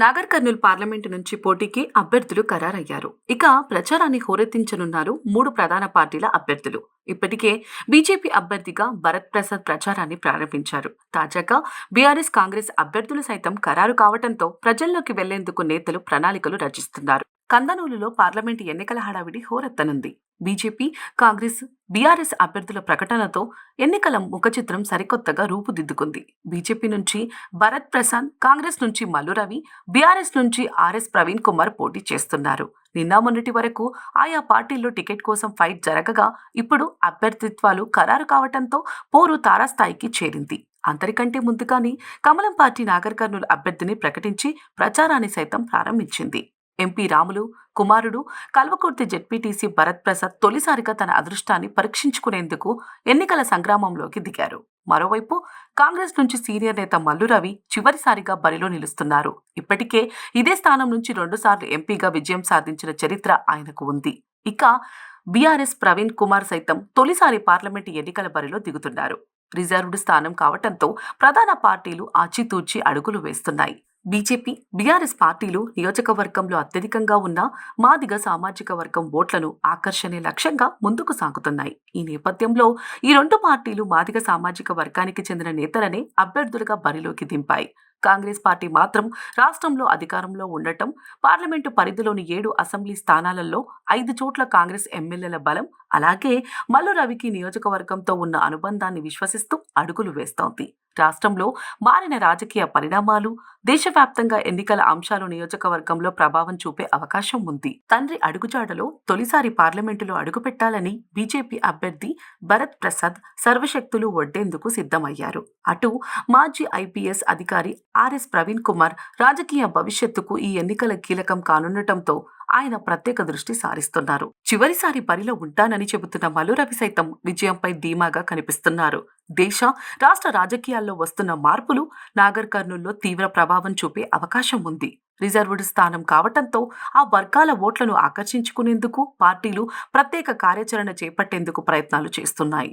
Nagar Kurnool parliament నుంచి పోటీకి అభ్యర్థులు ఖరారయ్యారు. ఇక ప్రచారాన్ని హోరెత్తించనున్నారు మూడు ప్రధాన పార్టీల అభ్యర్థులు. ఇప్పటికే బీజేపీ అభ్యర్థిగా భరత్ ప్రసాద్ ప్రచారాన్ని ప్రారంభించారు. తాజాగా బీఆర్ఎస్ కాంగ్రెస్ అభ్యర్థులు సైతం ఖరారు కావడంతో ప్రజల్లోకి వెళ్ళేందుకు నేతలు ప్రణాళికలు రచిస్తున్నారు. కందనూలులో పార్లమెంటు ఎన్నికల హడావిడి హోరెత్తనుంది. బీజేపీ కాంగ్రెస్ బీఆర్ఎస్ అభ్యర్థుల ప్రకటనతో ఎన్నికల ముఖచిత్రం సరికొత్తగా రూపుదిద్దుకుంది. బీజేపీ నుంచి భరత్ ప్రసాద్ కాంగ్రెస్ నుంచి మల్లు రవి బీఆర్ఎస్ నుంచి ఆర్ఎస్ ప్రవీణ్ కుమార్ పోటీ చేస్తున్నారు. నిన్న మొన్నటి వరకు ఆయా పార్టీల్లో టికెట్ కోసం ఫైట్ జరగగా ఇప్పుడు అభ్యర్థిత్వాలు ఖరారు కావటంతో పోరు తారాస్థాయికి చేరింది. అంతరికంటే ముందుగానే కమలం పార్టీ నాగర్ కర్నూలు అభ్యర్థిని ప్రకటించి ప్రచారాన్ని సైతం ప్రారంభించింది. ఎంపీ రాములు కుమారుడు కల్వకుర్తి జెడ్పీటీసీ భరత్ ప్రసాద్ తొలిసారిగా తన అదృష్టాన్ని పరీక్షించుకునేందుకు ఎన్నికల సంగ్రామంలోకి దిగారు. మరోవైపు కాంగ్రెస్ నుంచి సీనియర్ నేత మల్లు రవి చివరిసారిగా బరిలో నిలుస్తున్నారు. ఇప్పటికే ఇదే స్థానం నుంచి రెండుసార్లు ఎంపీగా విజయం సాధించిన చరిత్ర ఆయనకు ఉంది. ఇక బీఆర్ఎస్ ప్రవీణ్ కుమార్ సైతం తొలిసారి పార్లమెంటు ఎన్నికల బరిలో దిగుతున్నారు. రిజర్వ్డ్ స్థానం కావటంతో ప్రధాన పార్టీలు ఆచితూచి అడుగులు వేస్తున్నాయి. బీజేపీ బీఆర్ఎస్ పార్టీలు నియోజకవర్గంలో అత్యధికంగా ఉన్న మాదిగ సామాజిక వర్గం ఓట్లను ఆకర్షణే లక్ష్యంగా ముందుకు సాగుతున్నాయి. ఈ నేపథ్యంలో ఈ రెండు పార్టీలు మాదిగ సామాజిక వర్గానికి చెందిన నేతలనే అభ్యర్థులుగా బరిలోకి దింపాయి. కాంగ్రెస్ పార్టీ మాత్రం రాష్ట్రంలో అధికారంలో ఉండటం పార్లమెంటు పరిధిలోని ఏడు అసెంబ్లీ స్థానాలలో ఐదు చోట్ల కాంగ్రెస్ ఎమ్మెల్యేల బలం అలాగే మల్లు రవికి నియోజకవర్గంతో ఉన్న అనుబంధాన్ని విశ్వసిస్తూ అడుగులు వేస్తోంది. రాష్ట్రంలో మారిన రాజకీయ పరిణామాలు దేశవ్యాప్తంగా ఎన్నికల అంశాలు నియోజకవర్గంలో ప్రభావం చూపే అవకాశం ఉంది. తండ్రి అడుగుజాడలో తొలిసారి పార్లమెంటులో అడుగుపెట్టాలని బీజేపీ అభ్యర్థి భరత్ ప్రసాద్ సర్వశక్తులు ఒడ్డేందుకు సిద్ధమయ్యారు. అటు మాజీ ఐపీఎస్ అధికారి ఆర్ఎస్ ప్రవీణ్ కుమార్ రాజకీయ భవిష్యత్తుకు ఈ ఎన్నికల కీలకం కానుండటంతో ఆయన ప్రత్యేక దృష్టి సారిస్తున్నారు. చివరిసారి బరిలో ఉంటానని చెబుతున్న మల్లు రవి సైతం విజయంపై ధీమాగా కనిపిస్తున్నారు. దేశ రాష్ట్ర రాజకీయాల్లో వస్తున్న మార్పులు నాగర్ కర్నూల్లో తీవ్ర ప్రభావం చూపే అవకాశం ఉంది. రిజర్వ్డ్ స్థానం కావటంతో ఆ వర్గాల ఓట్లను ఆకర్షించుకునేందుకు పార్టీలు ప్రత్యేక కార్యాచరణ చేపట్టేందుకు ప్రయత్నాలు చేస్తున్నాయి.